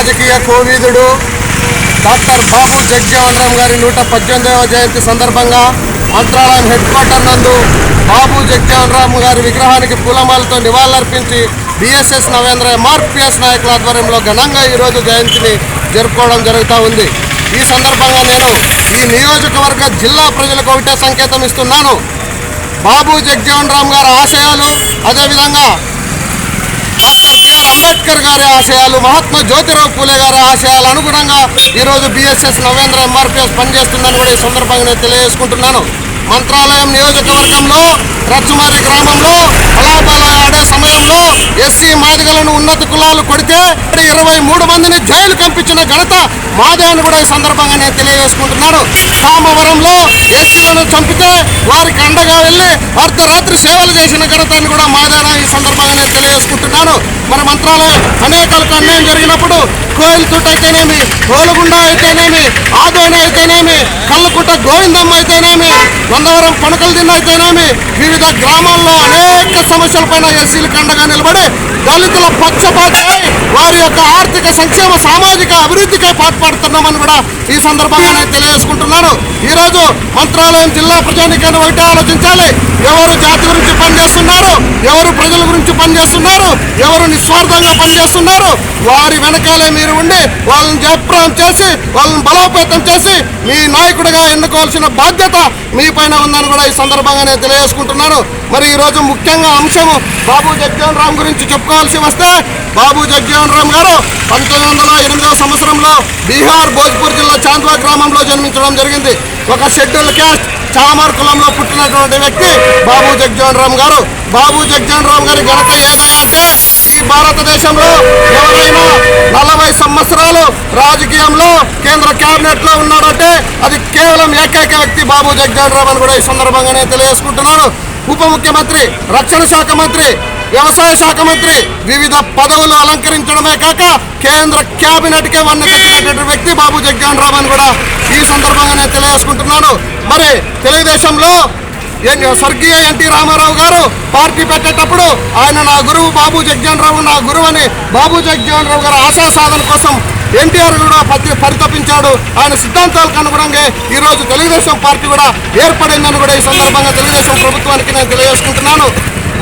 రాజకీయ కోవిదుడు డాక్టర్ బాబు జగ్జీవన్ రామ్ గారి నూట పద్దెనిమిదవ జయంతి సందర్భంగా మంత్రాలయం హెడ్ క్వార్టర్ నందు బాబు జగ్జీవన్ రామ్ గారి విగ్రహానికి పూలమాలతో నివాళులర్పించి బిఎస్ఎస్ నవేంద్ర ఎంఆర్పిఎస్ నాయకుల ఆధ్వర్యంలో ఘనంగా ఈరోజు జయంతిని జరుపుకోవడం జరుగుతూ ఉంది. ఈ సందర్భంగా నేను ఈ నియోజకవర్గ జిల్లా ప్రజలకు ఒకటే సంకేతం ఇస్తున్నాను. బాబు జగ్జీవన్ రామ్ గారి ఆశయాలు అదేవిధంగా డాక్టర్ అంబేద్కర్ గారి ఆశయాలు మహాత్మా జ్యోతిరావు పూలే గారి ఆశయాలు అనుగుణంగా ఈరోజు బిఎస్ఎస్ నవేంద్ర ఎంఆర్పిఎస్ పనిచేస్తుందని కూడా ఈ సందర్భంగా నేను తెలియజేసుకుంటున్నాను. మంత్రాలయం నియోజకవర్గంలో రచ్చుమారి గ్రామంలో అలాపాల ఆడే సమయంలో ఎస్సీ మాదిగలను ఉన్నత కులాలు కొడితే ఇరవై మూడు మందిని జైలు కంపించిన ఘనత మాదే అని కూడా ఈ సందర్భంగా నేను తెలియజేసుకుంటున్నాను. కామవరంలో వారికి అండగా వెళ్ళి అర్ధరాత్రి సేవలు చేసిన ఘనతను కూడా మాదేనా ఈ సందర్భంగా నేను తెలియజేసుకుంటున్నాను. మన మంత్రాలయం అనేకలకు అన్యాయం జరిగినప్పుడు కోయిల్తుట్ అయితేనేమి కోలుగుండ అయితేనేమి ఆదోని అయితేనేమి కళ్ళకుట్ట గోవిందమ్మ అయితేనేమి గొందవరం పణకల దిన్న అయితేనేమి వివిధ గ్రామాల్లో అనేక సమస్యలపైన ఎస్సీలకు అండగా నిలబడి దళితుల పక్షపాతమై వారి యొక్క ఆర్థిక సంక్షేమ సామాజిక అభివృద్ధికే పాటుపడుతున్నామని కూడా ఈ సందర్భంగా నేను తెలియజేసుకుంటున్నాను. ఈరోజు మంత్రాలయం జిల్లా ప్రజానికాన్ని ఒకటే ఆలోచించాలి. ఎవరు జాతి గురించి పనిచేస్తున్నారు ఎవరు ప్రజల గురించి పనిచేస్తున్నారు ఎవరు నిస్వార్థంగా పనిచేస్తున్నారు వారి వెనకాలే మీరు ఉండి వాళ్ళని జయప్రదం చేసి వాళ్ళని బలోపేతం చేసి మీ నాయకుడిగా ఎన్నుకోవాల్సిన బాధ్యత మీ పైన ఉందని కూడా ఈ సందర్భంగా నేను తెలియజేసుకుంటున్నాను. మరి ఈరోజు ముఖ్యంగా అంశము బాబు జగ్జీవన్ రామ్ గురించి చెప్పుకోవాల్సి వస్తే బాబు జగ్జీవన్ రామ్ గారు పంతొమ్మిది వందల ఎనిమిదవ సంవత్సరంలో బీహార్ భోజ్పూర్ జిల్లా చాంద్వా గ్రామంలో జన్మించడం జరిగింది. ఒక షెడ్యూల్ క్యాస్ట్ చామర్ కులంలో పుట్టినటువంటి వ్యక్తి బాబు జగ్జీవన్ రామ్ గారు. బాబు జగ్జీవన్ రామ్ గారి ఘనత ఏదైనా ఈ భారతదేశంలో ఎవరైనా నలభై సంవత్సరాలు రాజకీయంలో కేంద్ర కేబినెట్లో ఉన్నాడంటే అది కేవలం ఏకైక వ్యక్తి బాబు జగ్జీవన్ రామ్ అని కూడా ఈ సందర్భంగా నేను తెలియజేసుకుంటున్నాను. ఉప ముఖ్యమంత్రి రక్షణ శాఖ మంత్రి వ్యవసాయ శాఖ మంత్రి వివిధ పదవులు అలంకరించడమే కాక కేంద్ర కేబినెట్ కే వన్న కట్టినటువంటి వ్యక్తి బాబు జగ్జీవన్ రామ్ అని కూడా ఈ సందర్భంగా నేను తెలియజేసుకుంటున్నాను. మరి తెలుగుదేశంలో ఎన్- స్వర్గీయ ఎన్టీ రామారావు గారు పార్టీ పెట్టేటప్పుడు ఆయన నా గురువు బాబు జగ్జీవన్ రావు నా గురువు అని బాబు జగ్జీవన్ రావు గారు ఆశా సాధన కోసం ఎన్టీఆర్ కూడా పరి పరితపించాడు. ఆయన సిద్ధాంతాలకు అనుగుణంగా ఈ రోజు తెలుగుదేశం పార్టీ కూడా ఏర్పడిందని కూడా ఈ సందర్భంగా తెలుగుదేశం ప్రభుత్వానికి నేను తెలియజేసుకుంటున్నాను.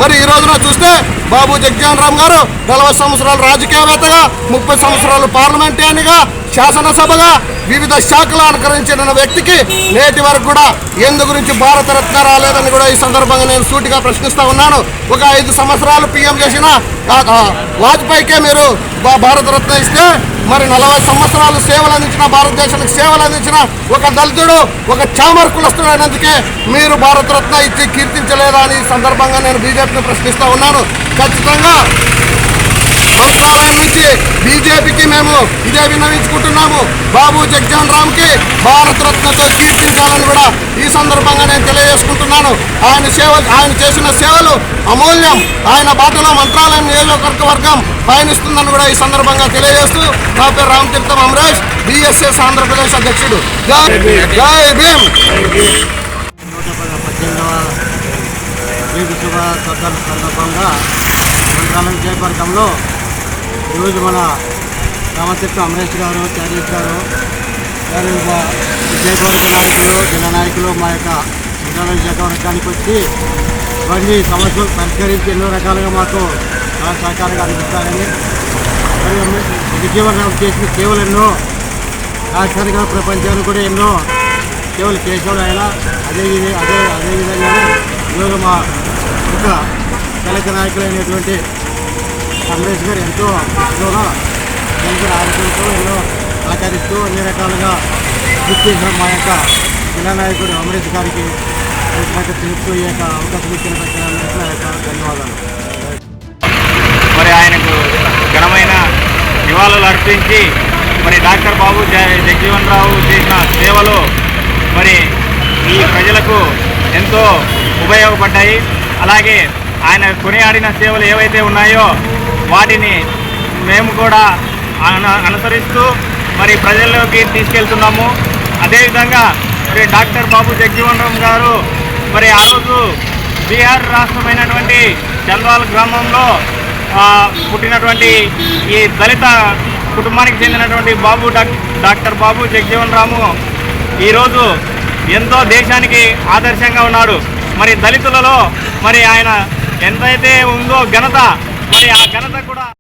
మరి ఈ రోజున చూస్తే బాబు జగ్జాన్ రామ్ గారు నలభై సంవత్సరాలు రాజకీయవేత్తగా ముప్పై సంవత్సరాలు పార్లమెంటేరియన్గా శాసనసభగా వివిధ శాఖలు అనుకరించిన వ్యక్తికి నేటి వరకు కూడా ఎందు గురించి భారతరత్న రాలేదని కూడా ఈ సందర్భంగా నేను సూటిగా ప్రశ్నిస్తా ఉన్నాను. ఒక ఐదు సంవత్సరాలు పీఎం చేసిన వాజ్పేయికే మీరు భారతరత్న ఇస్తే మరి నలభై సంవత్సరాలు సేవలు అందించిన భారతదేశానికి సేవలు అందించిన ఒక దళితుడు ఒక చామర్ కులస్తుడైనందుకే అయినందుకే మీరు భారతరత్న ఇచ్చి కీర్తించలేదా అని ఈ సందర్భంగా నేను బీజేపీని ప్రశ్నిస్తూ ఉన్నాను. ఖచ్చితంగా మంత్రాలయం నుంచి బీజేపీకి మేము ఇదే విన్నవించుకుంటున్నాము. బాబు జగ్జాన్ రామ్కి భారతరత్నతో భారత రత్నతో కీర్తించాలని కూడా ఈ సందర్భంగా నేను తెలియజేసుకుంటున్నాను. ఆయన సేవలు ఆయన చేసిన సేవలు అమూల్యం. ఆయన బాటలో మంత్రాలయం నియోజకవర్గం వర్గం పయనిస్తుందని కూడా ఈ సందర్భంగా తెలియజేస్తూ నా పేరు రామతీర్థం అమరేష్ బిఎస్ఎస్ ఆంధ్రప్రదేశ్ అధ్యక్షుడు. జై జై భీమ్. సందర్భంగా మంత్రాలయం జయవర్గంలో ఈరోజు మన రామతీర్థం అమరేష్ గారు చారీష్ గారు గారు విజయగౌరవ నాయకులు జననాయకులు మా యొక్క మంత్రాలయం వర్గానికి వచ్చి ఇవన్నీ సమస్యలు పరిష్కరించి ఎన్నో రకాలుగా మాకు చాలా సహకారంగా అందిస్తారని మరియు చేసిన సేవలు ఎన్నో రాష్ట్రానికి ప్రపంచానికి కూడా ఎన్నో కేవలం కేశవుడు ఆయన. అదే విధ- అదే అదేవిధంగా ఈరోజు మా ఇంకా దళిత నాయకులైనటువంటి కాంగ్రెస్ గారు ఎంతో ఎంతోగా దళిత నాయకులతో ఎన్నో సహకరిస్తూ అన్ని రకాలుగా గుర్తించడం మా యొక్క జిల్లా నాయకుడు అమరేష్ గారికి కృతజ్ఞత తెలుపుతూ ఈ యొక్క అవకాశం ఇచ్చిన నా యొక్క ధన్యవాదాలు. మరి ఆయనకు ఘనమైన నివాళులు అర్పించి మరి డాక్టర్ బాబు జ- జగజీవన్ రావు చేసిన సేవలు మరి ఈ ప్రజలకు ఎంతో ఉపయోగపడ్డాయి. అలాగే ఆయన కొనియాడిన సేవలు ఏవైతే ఉన్నాయో వాటిని మేము కూడా అనుసరిస్తూ మరి ప్రజల్లోకి తీసుకెళ్తున్నాము. అదేవిధంగా మరి డాక్టర్ బాబు జగ్జీవన్ రామ్ గారు. మరి ఆ రోజు బీహార్ రాష్ట్రమైనటువంటి చల్వాల్ గ్రామంలో పుట్టినటువంటి ఈ దళిత కుటుంబానికి చెందినటువంటి బాబు డాక్- డాక్టర్ బాబు జగ్జీవన్ రాము ఈరోజు ఎంతో దేశానికి ఆదర్శంగా ఉన్నాడు. మరి దళితులలో మరి ఆయన ఎంతైతే ఉందో ఘనత మరి ఆ ఘనత కూడా